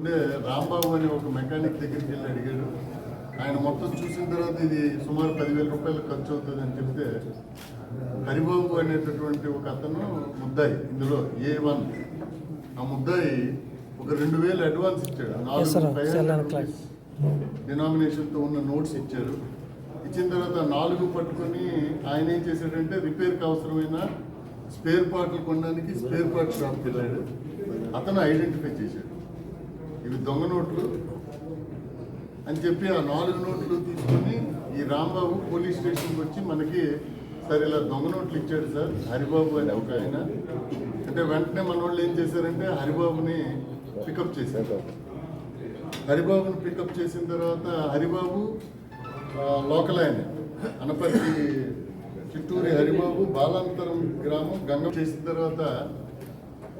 ఉండే రాంబాబు అనే ఒక మెకానిక్ దగ్గరికి వెళ్ళి అడిగాడు. ఆయన మొత్తం చూసిన తర్వాత ఇది సుమారు పదివేల రూపాయలు ఖర్చు అవుతుంది అని చెప్తే హరిబాబు అనేటటువంటి ఒక అతను ముద్దాయి ఇందులో ఏ వన్. ఆ ముద్దాయి ఒక రెండు వేలు అడ్వాన్స్ ఇచ్చాడు. నాలుగు. డినామినేషన్తో ఉన్న నోట్స్ ఇచ్చారు. ఇచ్చిన తర్వాత నాలుగు పట్టుకొని ఆయన ఏం చేశాడంటే రిపేర్కి అవసరమైన స్పేర్ పార్ట్లు కొనడానికి స్పేర్ పార్ట్ షాప్కి వెళ్ళాడు. అతను ఐడెంటిఫై చేశాడు. ఇవి దొంగ నోట్లు అని చెప్పి ఆ నాలుగు నోట్లు తీసుకొని ఈ రాంబాబు పోలీస్ స్టేషన్కి వచ్చి మనకి సార్ ఇలా దొంగ నోట్లు ఇచ్చాడు సార్ హరిబాబు అని ఒక ఆయన. అంటే వెంటనే మన వాళ్ళు ఏం చేశారంటే హరిబాబుని పికప్ చేశారు. హరిబాబుని పికప్ చేసిన తర్వాత హరిబాబు లోకల్ ఆయన అనపర్తి చిత్తూరి హరిబాబు బాలాంతరం గ్రామం గంగ చేసిన తర్వాత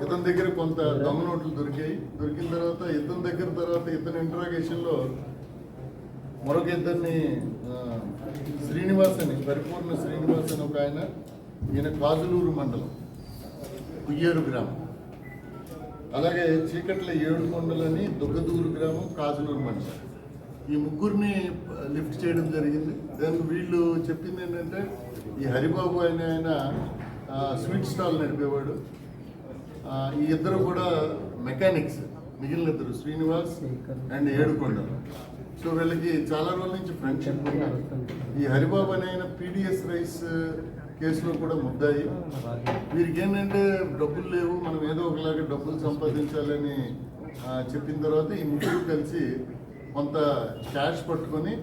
ఇతని దగ్గర కొంత దొంగ నోట్లు దొరికాయి. దొరికిన తర్వాత ఇతని దగ్గర తర్వాత ఇతని ఇంటరాగేషన్లో మరొక ఇద్దరిని శ్రీనివాస్ అని పరిపూర్ణ శ్రీనివాస్ అని ఒక ఆయన ఈయన కాజులూరు మండలం కుయ్యేరు గ్రామం. అలాగే చీకట్ల ఏడుకొండలని దుగ్గదూరు గ్రామం కాజులూరు మండలం. ఈ ముగ్గురిని లిఫ్ట్ చేయడం జరిగింది. దాన్ని వీళ్ళు చెప్పింది ఏంటంటే ఈ హరిబాబు అనే ఆయన స్వీట్ స్టాల్ నడిపేవాడు. ఈ ఇద్దరు కూడా మెకానిక్స్ మిగిలిన ఇద్దరు శ్రీనివాస్ అండ్ ఏడుకొండ. సో వీళ్ళకి చాలా రోజుల నుంచి ఫ్రెండ్షిప్ ఉంది. ఈ హరిబాబు అనే ఆయన పీడిఎస్ రైస్ కేసులో కూడా ముద్దాయి. వీరికి ఏంటంటే డబ్బులు లేవు మనం ఏదో ఒకలాగా డబ్బులు సంపాదించాలని చెప్పిన తర్వాత ఈ ముగ్గురు కలిసి కొంత క్యాష్ పట్టుకొని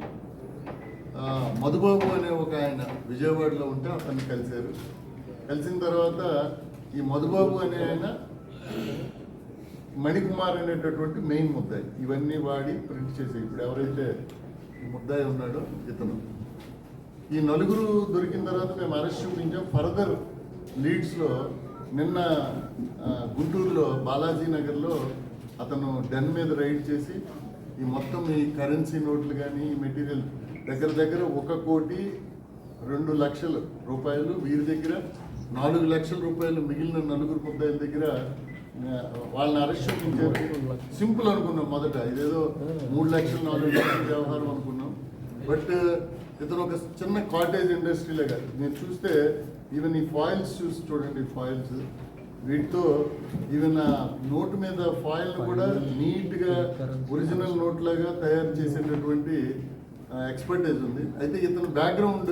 మధుబాబు అనే ఒక ఆయన విజయవాడలో ఉంటే అతన్ని కలిశారు. కలిసిన తర్వాత ఈ మధుబాబు అనే ఆయన మణికుమార్ అనేటటువంటి మెయిన్ ముద్దాయి. ఇవన్నీ వాడి ప్రింట్ చేసి. ఇప్పుడు ఎవరైతే ఈ ముద్దాయి ఉన్నాడో ఇతను. ఈ నలుగురు దొరికిన తర్వాత మేము అరెస్ట్ చూపించాం. ఫర్దర్ లీడ్స్లో నిన్న గుంటూరులో బాలాజీ నగర్లో అతను డెన్ మీద రైడ్ చేసి ఈ మొత్తం ఈ కరెన్సీ నోట్లు కానీ ఈ మెటీరియల్ దగ్గర దగ్గర ఒక కోటి రెండు లక్షల రూపాయలు వీరి దగ్గర నాలుగు లక్షల రూపాయలు మిగిలిన నలుగురు ముద్దాయిల దగ్గర వాళ్ళని అరెస్ట్ చూపించారు సింపుల్ అనుకున్నాం మొదట. ఇదేదో మూడు లక్షలు నాలుగు లక్షల వ్యవహారం అనుకున్నాం. బట్ ఇతను ఒక చిన్న కాటేజ్ ఇండస్ట్రీ లాగా. మీరు చూస్తే ఈవెన్ ఈ ఫాయిల్స్ చూసి చూడండి ఫాయిల్స్. వీటితో ఈవెన్ నోటు మీద ఫాయిల్ కూడా నీట్గా ఒరిజినల్ నోట్ లాగా. తయారు చేసేటటువంటి ఎక్స్పర్టైజ్ ఉంది. అయితే ఇతను బ్యాక్గ్రౌండ్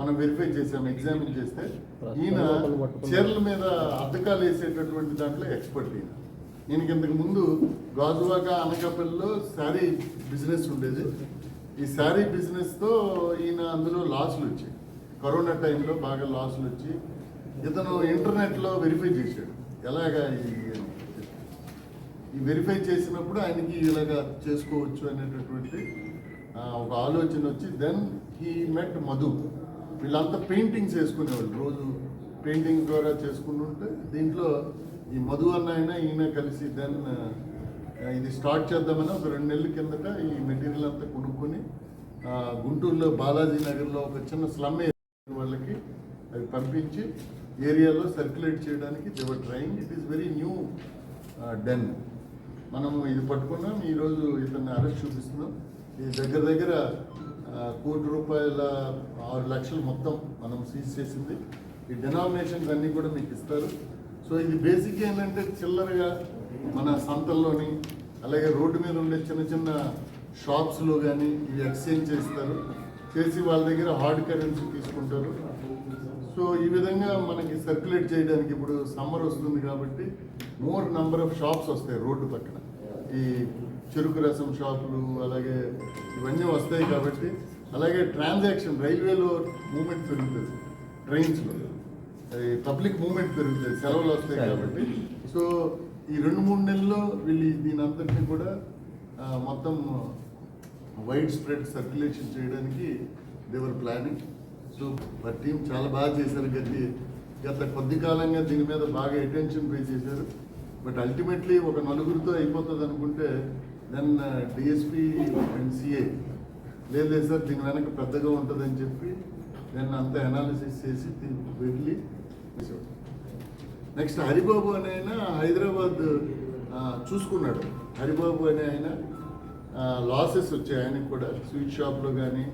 మనం వెరిఫై చేసాం ఎగ్జామిన్ చేస్తే ఈయన చీరల మీద అద్దకాలు వేసేటటువంటి దాంట్లో ఎక్స్పర్ట్ ఈయన. ఈయనకి ఇంతకు ముందు గాజువాక అనకాపల్లిలో శారీ బిజినెస్ ఉండేది. ఈ శారీ బిజినెస్తో ఈయన అందులో లాస్లు వచ్చాయి. కరోనా టైంలో బాగా లాస్లు వచ్చి ఇతను ఇంటర్నెట్లో వెరిఫై చేశాడు. ఎలాగా ఈ ఈ వెరిఫై చేసినప్పుడు ఆయనకి ఇలాగా చేసుకోవచ్చు అనేటటువంటి ఒక ఆలోచన వచ్చి దెన్ హీ మెట్ మధు వీళ్ళంతా పెయింటింగ్స్ వేసుకునేవాళ్ళు రోజు పెయింటింగ్ ద్వారా చేసుకుంటుంటే దీంట్లో ఈ మధు అన్న ఆయన ఈయన కలిసి దెన్ ఇది స్టార్ట్ చేద్దామని ఒక రెండు నెలల కిందట ఈ మెటీరియల్ అంతా కొనుక్కొని గుంటూరులో బాలాజీ నగర్లో ఒక చిన్న స్లమ్ వాళ్ళకి. అవి పంపించి ఏరియాలో సర్క్యులేట్ చేయడానికి they're trying it is very new then మనము ఇది పట్టుకున్నాం. ఈరోజు ఇతన్ని అరెస్ట్ చూపిస్తున్నాం. ఇది దగ్గర దగ్గర కోటి రూపాయల ఆరు లక్షలు మొత్తం మనం సీజ్ చేసింది. ఈ డినామినేషన్స్ అన్నీ కూడా మీకు ఇస్తారు. సో ఇది బేసిక్ ఏంటంటే చిల్లరగా మన సంతల్లోని అలాగే రోడ్డు మీద ఉండే చిన్న చిన్న షాప్స్లో కానీ ఇవి ఎక్స్చేంజ్ చేస్తారు. చేసి వాళ్ళ దగ్గర హార్డ్ కరెన్సీ తీసుకుంటారు. సో ఈ విధంగా మనకి సర్క్యులేట్ చేయడానికి ఇప్పుడు సమ్మర్ వస్తుంది కాబట్టి మోర్ నంబర్ ఆఫ్ షాప్స్ వస్తాయి రోడ్డు పక్కన. ఈ చెరుకు రసం షాపులు అలాగే ఇవన్నీ వస్తాయి కాబట్టి అలాగే ట్రాన్సాక్షన్ రైల్వేలో మూమెంట్ పెరుగుతుంది ట్రైన్స్లో పబ్లిక్ మూమెంట్ పెరుగుతుంది సెలవులు వస్తాయి కాబట్టి. సో ఈ రెండు మూడు నెలల్లో వీళ్ళు దీని అంతటిని కూడా మొత్తం వైడ్ స్ప్రెడ్ సర్క్యులేషన్ చేయడానికి దేవర్ ప్లానింగ్ సో మా టీం చాలా బాగా చేశారు గతి గత కొద్ది కాలంగా దీని మీద బాగా అటెన్షన్ పే చేశారు. బట్ అల్టిమేట్లీ ఒక నలుగురితో అయిపోతుంది అనుకుంటే దెన్ డిఎస్పి అండ్ సిఏ లేదు లేదు సార్ దీని వెనక పెద్దగా ఉంటుందని చెప్పి నేను అంతా అనాలిసిస్ చేసి వెళ్ళి నెక్స్ట్ హరిబాబు అనే ఆయన హైదరాబాద్ చూసుకున్నాడు. హరిబాబు అనే ఆయన లాసెస్ వచ్చాయి ఆయనకు కూడా. స్వీట్ షాప్లో కానీ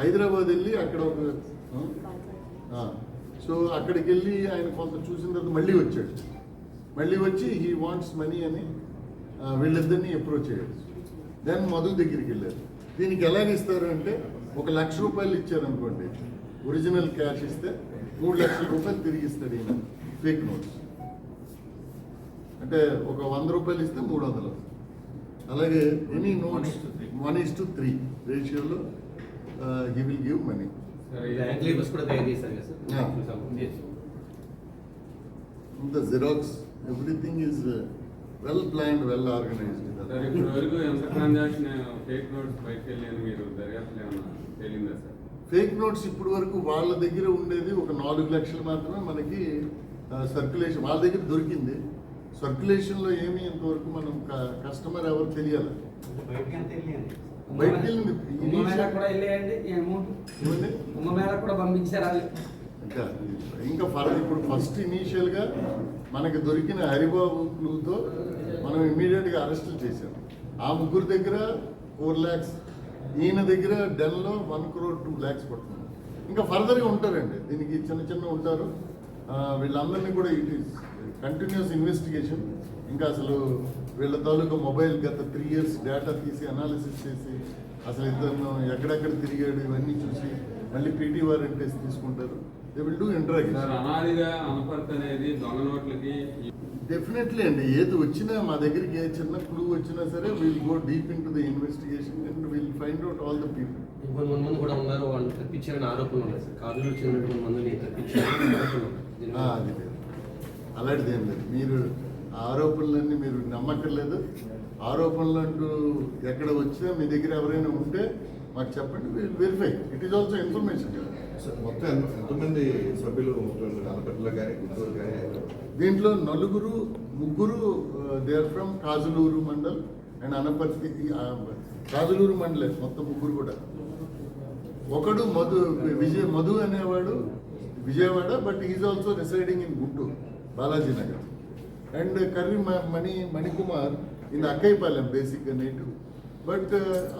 హైదరాబాద్ వెళ్ళి అక్కడ ఒక సో అక్కడికి వెళ్ళి ఆయన కొంత చూసిన తర్వాత మళ్ళీ వచ్చాడు. మళ్ళీ వచ్చి హీ వాంట్స్ మనీ అని వీళ్ళిద్దరిని అప్రోచ్ అయ్యాడు దెన్ మధు దగ్గరికి వెళ్ళారు. దీనికి ఎలాగ ఇస్తారు అంటే ఒక లక్ష రూపాయలు ఇచ్చారనుకోండి ఒరిజినల్ క్యాష్ ఇస్తే మూడు లక్షల రూపాయలు తిరిగి ఇస్తాడు ఈయన ఫేక్ నోట్స్ అంటే ఒక వంద రూపాయలు ఇస్తే మూడు వందలు అలాగే any notes one is to three రేషియోలో he will give money the xerox everything is well planned well organised sir ఇప్పటి వరకు ఎంత ట్రాన్సాక్షన్ ఫేక్ నోట్స్ బయటకు అని మీరు? దర్యాప్తులు ఏమన్నా తేలిందా సార్? ఫేక్ నోట్స్ ఇప్పటి వరకు వాళ్ళ దగ్గర ఉండేది ఒక నాలుగు లక్షలు మాత్రమే మనకి సర్క్యులేషన్ వాళ్ళ దగ్గర దొరికింది. సర్క్యులేషన్లో ఏమీ ఇంతవరకు మనం కస్టమర్ ఎవరు తెలియాలి? బయటికి వెళ్ళింది కూడా పంపించారు ఇంకా ఇంకా ఫర్దర్ ఇప్పుడు ఫస్ట్ ఇనీషియల్గా మనకి దొరికిన హరిబాబు క్లూతో మనం ఇమీడియట్గా అరెస్టులు చేశాం. ఆ ముగ్గురు దగ్గర ఫోర్ ల్యాక్స్ ఈయన దగ్గర డెన్లో వన్ క్రోర్ టూ ల్యాక్స్ పడుతుంది. ఇంకా ఫర్దర్గా ఉంటారండి. దీనికి చిన్న చిన్న ఉంటారు. వీళ్ళందరినీ కూడా ఇట్ ఈస్ కంటిన్యూస్ ఇన్వెస్టిగేషన్ ఇంకా అసలు వీళ్ళ తాలూకా మొబైల్ గత త్రీ ఇయర్స్ డేటా తీసి అనాలిసిస్ చేసి అసలు ఇద్దరు ఎక్కడెక్కడ తిరిగాడు ఇవన్నీ చూసి మళ్ళీ పీటీ వారెంటేస్ తీసుకుంటారు. They will do sir interrogation అనాదిగా అనపర్తి అనేది దొంగ నోట్లకి డెఫినెట్లీ అండి. ఏది వచ్చినా మా దగ్గరికి ఏ చిన్న క్లూ వచ్చినా సరే will go deep into the investigation and will find out all the people ఇంకొంత మంది కూడా ఉన్నారు. వాళ్ళు తప్పించారని ఆరోపణలు ఉన్నాయి సార్. కాదులో చెందిన మందిని మీద- అది లేదు. అలాంటిది ఏం లేదు. మీరు ఆ ఆరోపణలన్నీ మీరు నమ్మక్కర్లేదు. ఆరోపణలు అంటూ ఎక్కడ వచ్చినా మీ దగ్గర ఎవరైనా ఉంటే మాకు చెప్పండి. Will verify it is also information sir, మొత్తం ఎంత- ఎంతమంది సభ్యులు ఆనపట్ల కానీ గుంటూరు కానీ? దీంట్లో నలుగురు ముగ్గురు they are from Kajuluru mandal and Anaparthi Kajuluru మండలే మొత్తం ముగ్గురు కూడా. ఒకడు మధు విజయ్ మధు అనేవాడు Vijayawada but is also residing in Guntur Balaji Nagar. And Karri మ- మణి మణికుమార్ ఇన్ అక్కైపాలెం బేసిక్గా నేటివ్ బట్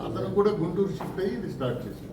అతను కూడా గుంటూరు షిఫ్ట్ అయ్యి ఇది స్టార్ట్ చేశాడు.